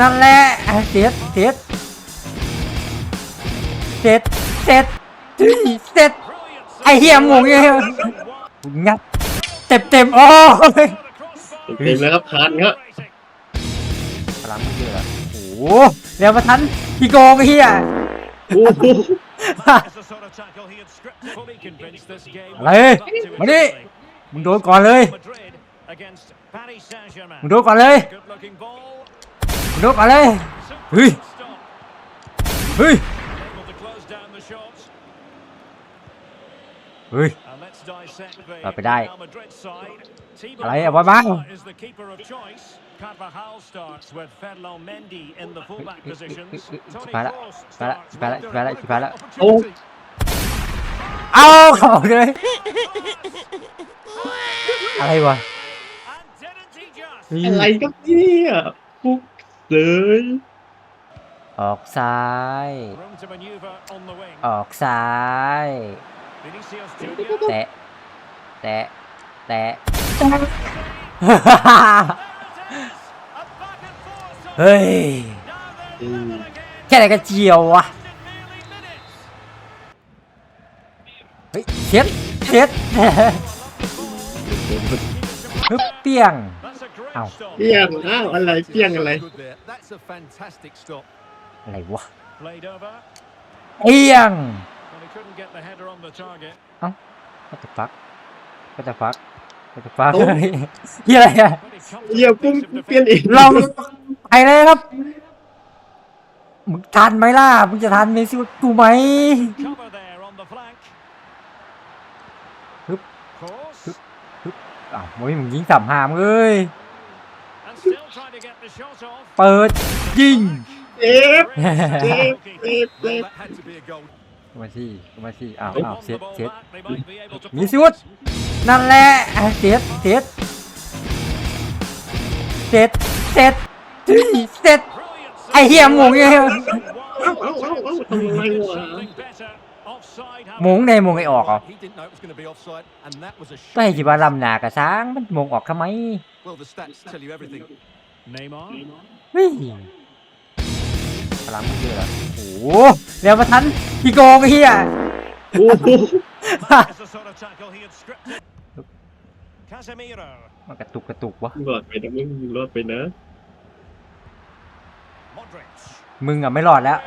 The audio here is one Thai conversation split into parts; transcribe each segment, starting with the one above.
นั่นแหละเสร็จเสร็จเสร็จเสร็จเสร็จไอเหี้ยหมงยังงับเต็มเต็มๆโอ้ยเต็มแล้วครับคานครับพลังไม่เยอะอะโอ้โหเร็วมาทันพี่โกงไอ้เหี้ยโอ้โหอะไรมาดิมึงโดนก่อนเลยมึงโดนก่อนเลย มึงโดนก่อนเลยเฮ้ยเฮ้ยเฮ้ยเราไปได้อะไรอะ บอลมาไปละไปละไปละไปละไปละโอ้เอาเขาเลยอะไรวะอะไรก็เนี่ยฟุกเลย ออกซ้าย ออกซ้าย แตะ แตะ แตะ เฮ้ยอืมแค่ไหนกันเจียววะ เฮ้ยเช็ดเช็ดฮึบเปี้ยง เอาเปี้ยงอ้าวอะไรเปี้ยงอะไร That's a fantastic stop. อะไรวะเปี้ยงก็จะฟักก็จะฟักก็จะฟักโอ้เฮียอะไรอะเยี่ยปุ้งเปลี่ยนอีกลองไปเลยครับมึงทันไหมล่ะ มึงจะทันเมซิวกูไหมฮึบอ้าวโอ้ยมึงยิงสามหามเลย เปิดยิงเจ็บเจ็บเจ็บเจ็ Well, บ that had to be a goal. มาที่มาที่อ้าวอ้าวเซ็ตเซ็ตมีสิวุฒนั่นแหละเซตเซ็ตเซ็ตเซ็ตเซ็ตไอเหี้ยหมงยังเอ้าเอ้าเอ้าเอ้าทำไมวะหมงในหมงไอออกอ He didn't know it was going to be offside, and that was a ก็ให้ shocking จิบาลำหนากระซ้างมันหมงออกทำไม Well, the stats tell you everything. เฮ้ยพลังมันเยอะเหรอโอ้โหเร็วมาทันพี่โกงไอ้เหี้ยโอ้โหมันกระตุกกระตุกวะ รอดไปนะมึงรอดไปนะมึงอะไม่รอดแล้ว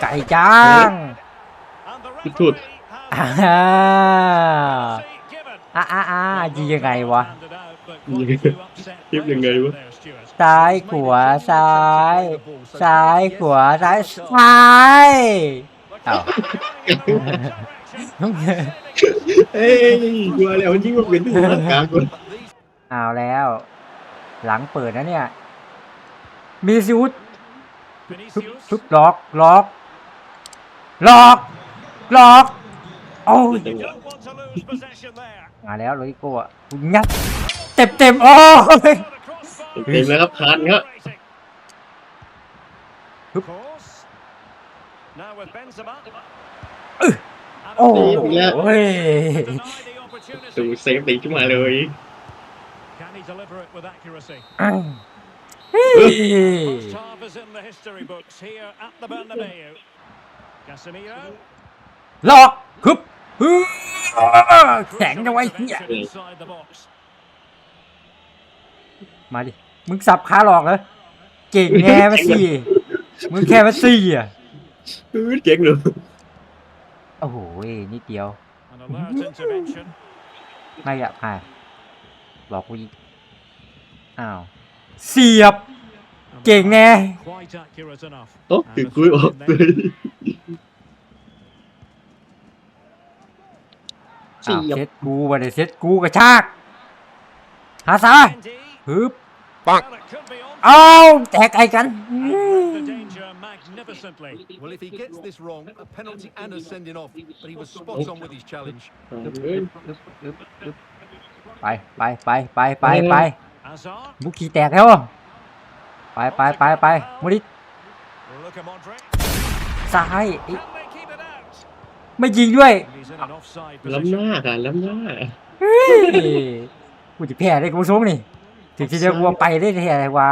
ไก่จ้างพี่ทุดอ่า อ่าอ่าอ่ายิงยังไงวะคลิปยังไงวะ ซ้ายขวาซ้าย ซ้ายขวาซ้ายซ้ายเอ้าเอ้ยกลัวแล้วยิ่งกว่าเป็นที่ร่างกายคนเอาแล้ว หลังเปิดนะเนี่ย มีซิวุฒทุบทุบล็อกล็อกล็อกล็อกโอ้ยจังหวะ มาแล้วโรดิโก้อะงัดเต็มเต็มๆโอ้ย เต็มแล้วครับคานครับโอ้ยสูเซฟตีขึ้นมาเลย Can he deliver it with accuracy? เฮ้ย First half is in the history books here at the Bernabeu. Casemiro. ล็อกฮึบฮึบ แข็งจะไว้เหี้ย Intervention inside the box. มาดิ มึงสับขาหลอกเหรอเก่งแง่มาสิมึงแค่มาสี่อะอื้อเจ๋งเลยโอ้โหนิดเดียว An alert intervention. ไม่อะผ่านบอกกูอีกอ้าว เสียบ And เก่งแน่ Quite accurate enough. โอ้คือกุ้ยออกเลย อ้าวเซ็ตกูมาเดี๋ยวเซ็ตกูกระชากหาซา Mendy. ฮึบ Well, it could be on. เอาแตกไกลกัน And read the danger magnificently. Well, if he gets this wrong, a penalty and a sending off, but he was spot on with his challenge. เอ้ยไปไปไปไปไปไป Hazard. บุกขี่แตกแล้วไปไปไปไปมุดิ Luka Modric. ซ้าย ไม่ยิงด้วย He's in an offside ล้ำห position. น้ากันล้ำหน้าเฮ้ยกูจะแพ้ได้กูส้มนี่ ถึงจะเจอกูว่าไปได้แท้เลยว่า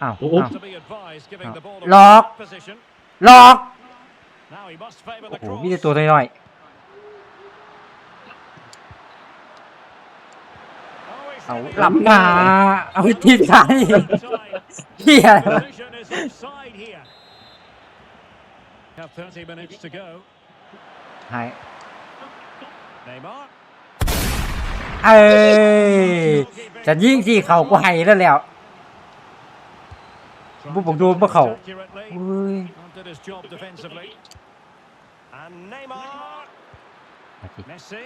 ออ้าวโอ้โหอ้าว To be advised, giving the ball a Lock. position. หลอก Now he must favour โอ้ the โห cross. มีแต่ตัวน้อย Oh, he's ๆเอา heading หลับ it หน้าเอาไปทีมไทย Offside. เฮีย ให้ Neymar. เอ้ยจะยิงที่เขาก็ให้แล้วแล้ว Trying Bố to bóng đua defend bất khẩu. accurately. เฮ้ย And did his job defensively. And Neymar. มาสิ Messi.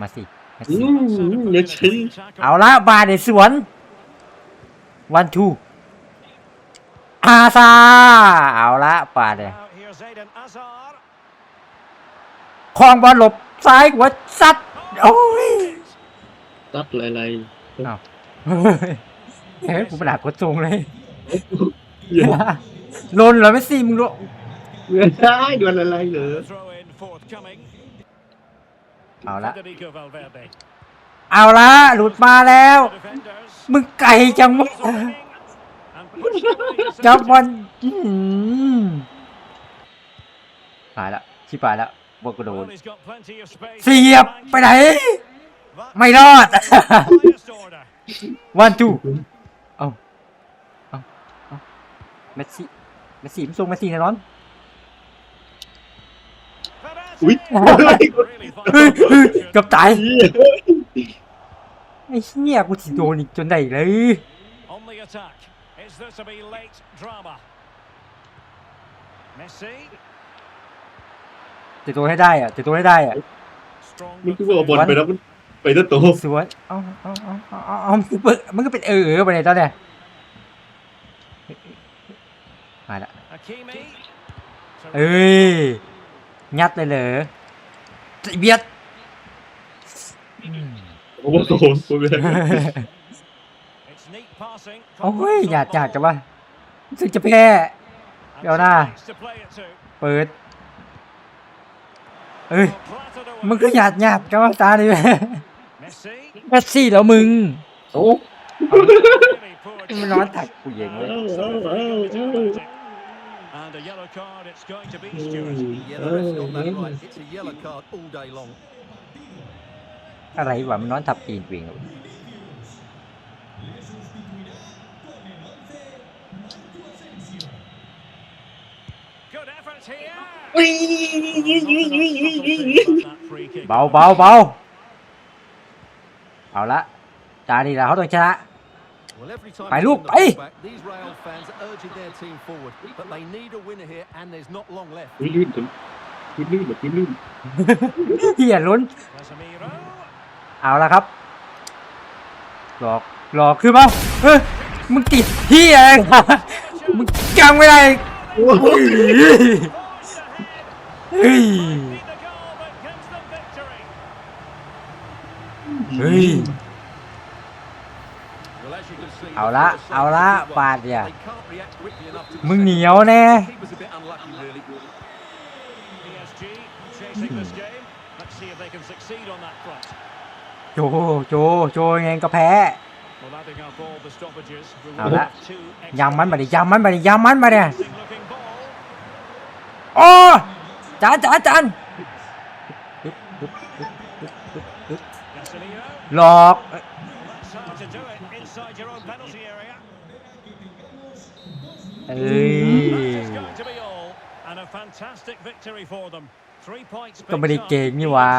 มาสิมาอืสิมไม่ใช่เอาละบาดในสวนวันทูอาซาเอาละบาดเล คลองบอลหลบซ้ายหัวซัดโอ้ยตัดอะไรอ้าวเฮ้ยกูประดากดทรงเลยๆเหี้ยลนเหรอไม่สิมึงรู้ไม่ได้ดวนอะไรเหรอ Throw in forthcoming. เอาละ Federico Valverde. เอาละหลุดมาแล้ว The defenders. มึงไก่จังวะ Also winning. And pushed away to จับบอล substitute. อื้อหือตายละชิบหายแล้ว บอลกระโดด Well, he's got plenty of space. เสียบไปไหน That ไม่รอด highest order. วันทูเอาเอาเอาเมสซี่เมสซี่มันส่งเมสซี่แน่นอน Verratti. อุ๊ย Really เฮ้ย fine เฮ้ย position. เกับตายเหี้ยไอ้เหี้ยกูสิโดนอีกจนได้เลย On จะโดนให้ได้อะจะโดนให้ได้อะ Strong มันคือว่าเอาบอล midfield. ไปแล้วมันไปตั้งโตะสวยเอาเอาเอาเอาเอาเอามันก็เปิดมันก็เป็นเออไปไหนตอนเนี้ยมาละ Hakimi. เอ้ยยัดเลยเหรอเบียดโอ้โหโอ้โห It's neat passing. โอ้ย Confidence อยาก on อยากจะ ball. ว่ารู้สึกจะแพ้ And Vô nè. teammates to play it to. เปิด เอ้ย Well, clattered away. มึงก็หยาดหยาดกับตาดิ Messi. แมสซี่แล้วมึงโอ้ Really poor มันร้อนถักกูเองเลย And a yellow card it's going to be อื Stewart. ม Yeah, the ref's got that right. It's a yellow card all day long. อะไรวะมันร้อนทับตีนกูเองเลย Good effort here. อุ้ย That free kick. เบาเบาเบาเอาละตาดีแล้วเขาต้องชนะ Well, every time Phải they luôn, win the ấy. ball back, these Real fans are urging their team forward, but they need a winner here, and there's not long left. อุ้ยลื่นจังลื่นลื่นแบบลื่นลื่นเฮียลุ้น Casemiro. เอาละครับ หลอกหลอกขึ้นมาเฮ้ยมึงติดที่อะไรนะมึงจังไม่ได้ โอ้โหเฮ้ย Need the goal that gives them victory. เฮ้ย Well, as you can see, เอาละ เอาละปาดเนี่ย they can't react quickly enough to มึงเหนียวแน่ He was a bit unlucky, really. PSG chasing this game. Let's see if they can succeed on that front. โจ โจ โจยังไงก็แพ้ Well, adding up all the stoppages, we Nào will đã. have two ยำมัน extra มาดิยำมันมาดิยำมันมาเนี่ย Interesting looking ball. โอ้จานจานจาน Casemiro. หลอก Well, that's how to do it inside your own penalty area. เอ้ That ย is going to be all, and a fantastic victory for them. Three points ก็ไม่ได้เก่งนี่หว่า